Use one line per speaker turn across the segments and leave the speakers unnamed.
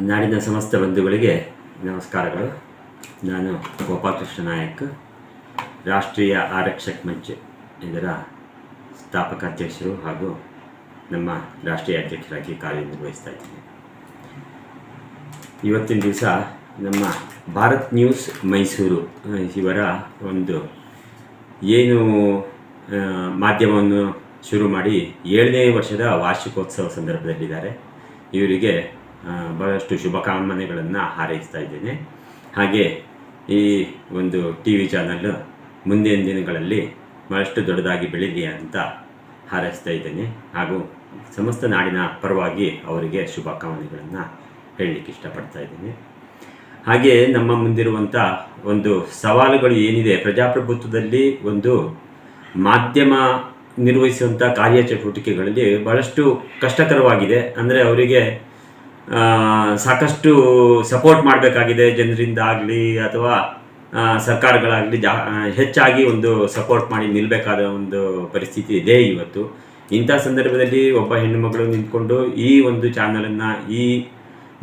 ನಾಡಿನ ಸಮಸ್ತ ಬಂಧುಗಳಿಗೆ ನಮಸ್ಕಾರಗಳು. ನಾನು ಗೋಪಾಲಕೃಷ್ಣ ನಾಯಕ್, ರಾಷ್ಟ್ರೀಯ ಆರಕ್ಷಕ್ ಮಂಚ್ ಇದರ ಸ್ಥಾಪಕ ಅಧ್ಯಕ್ಷರು ಹಾಗೂ ನಮ್ಮ ರಾಷ್ಟ್ರೀಯ ಅಧ್ಯಕ್ಷರಾಗಿ ಕಾರ್ಯನಿರ್ವಹಿಸ್ತಾ ಇದ್ದೀನಿ. ಇವತ್ತಿನ ದಿವಸ ನಮ್ಮ ಭಾರತ್ ನ್ಯೂಸ್ ಮೈಸೂರು ಇವರ ಒಂದು ಏನು ಮಾಧ್ಯಮವನ್ನು ಶುರು ಮಾಡಿ ಏಳನೇ ವರ್ಷದ ವಾರ್ಷಿಕೋತ್ಸವ ಸಂದರ್ಭದಲ್ಲಿದ್ದಾರೆ. ಇವರಿಗೆ ಆ, ಬಹಳಷ್ಟು ಶುಭಕಾಮನೆಗಳನ್ನು ಹಾರೈಸ್ತಾ ಇದ್ದೇನೆ. ಹಾಗೆ ಈ ಒಂದು ಟಿ ವಿ ಚಾನಲ್ ಮುಂದಿನ ದಿನಗಳಲ್ಲಿ ಬಹಳಷ್ಟು ದೊಡ್ಡದಾಗಿ ಬೆಳೀಲಿ ಅಂತ ಹಾರೈಸ್ತಾ ಇದ್ದೇನೆ. ಹಾಗೂ ಸಮಸ್ತ ನಾಡಿನ ಪರವಾಗಿ ಅವರಿಗೆ ಶುಭಕಾಮನೆಗಳನ್ನು ಹೇಳಲಿಕ್ಕೆ ಇಷ್ಟಪಡ್ತಾ ಇದ್ದೀನಿ. ಹಾಗೆ ನಮ್ಮ ಮುಂದಿರುವಂಥ ಒಂದು ಸವಾಲುಗಳು ಏನಿದೆ ಪ್ರಜಾಪ್ರಭುತ್ವದಲ್ಲಿ ಒಂದು ಮಾಧ್ಯಮ ನಿರ್ವಹಿಸುವಂಥ ಕಾರ್ಯಚಟುವಟಿಕೆಗಳಲ್ಲಿ ಬಹಳಷ್ಟು ಕಷ್ಟಕರವಾಗಿದೆ. ಅಂದರೆ ಅವರಿಗೆ ಸಾಕಷ್ಟು ಸಪೋರ್ಟ್ ಮಾಡಬೇಕಾಗಿದೆ ಜನರಿಂದ ಆಗಲಿ ಅಥವಾ ಸರ್ಕಾರಗಳಾಗಲಿ ಜಾ ಹೆಚ್ಚಾಗಿ ಒಂದು ಸಪೋರ್ಟ್ ಮಾಡಿ ನಿಲ್ಲಬೇಕಾದ ಒಂದು ಪರಿಸ್ಥಿತಿ ಇದೆ ಇವತ್ತು. ಇಂಥ ಸಂದರ್ಭದಲ್ಲಿ ಒಬ್ಬ ಹೆಣ್ಣುಮಗಳು ನಿಂತ್ಕೊಂಡು ಈ ಒಂದು ಚಾನಲನ್ನು ಈ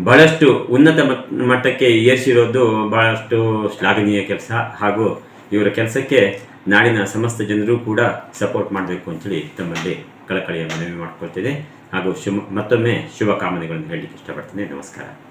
ಭಾಳಷ್ಟು ಉನ್ನತ ಮಟ್ಟಕ್ಕೆ ಏರಿಸಿರೋದು ಭಾಳಷ್ಟು ಶ್ಲಾಘನೀಯ ಕೆಲಸ ಹಾಗೂ ಇವರ ಕೆಲಸಕ್ಕೆ ನಾಡಿನ ಸಮಸ್ತ ಜನರು ಕೂಡ ಸಪೋರ್ಟ್ ಮಾಡಬೇಕು ಅಂತೇಳಿ ತಮ್ಮಲ್ಲಿ ಕಳಕಳಿಯ ಮನವಿ ಮಾಡ್ಕೊಳ್ತಿದೆ. ಹಾಗೂ ಶುಭ, ಮತ್ತೊಮ್ಮೆ ಶುಭಕಾಮನೆಗಳನ್ನು ಹೇಳಲಿಕ್ಕೆ ಇಷ್ಟಪಡ್ತೇನೆ. ನಮಸ್ಕಾರ.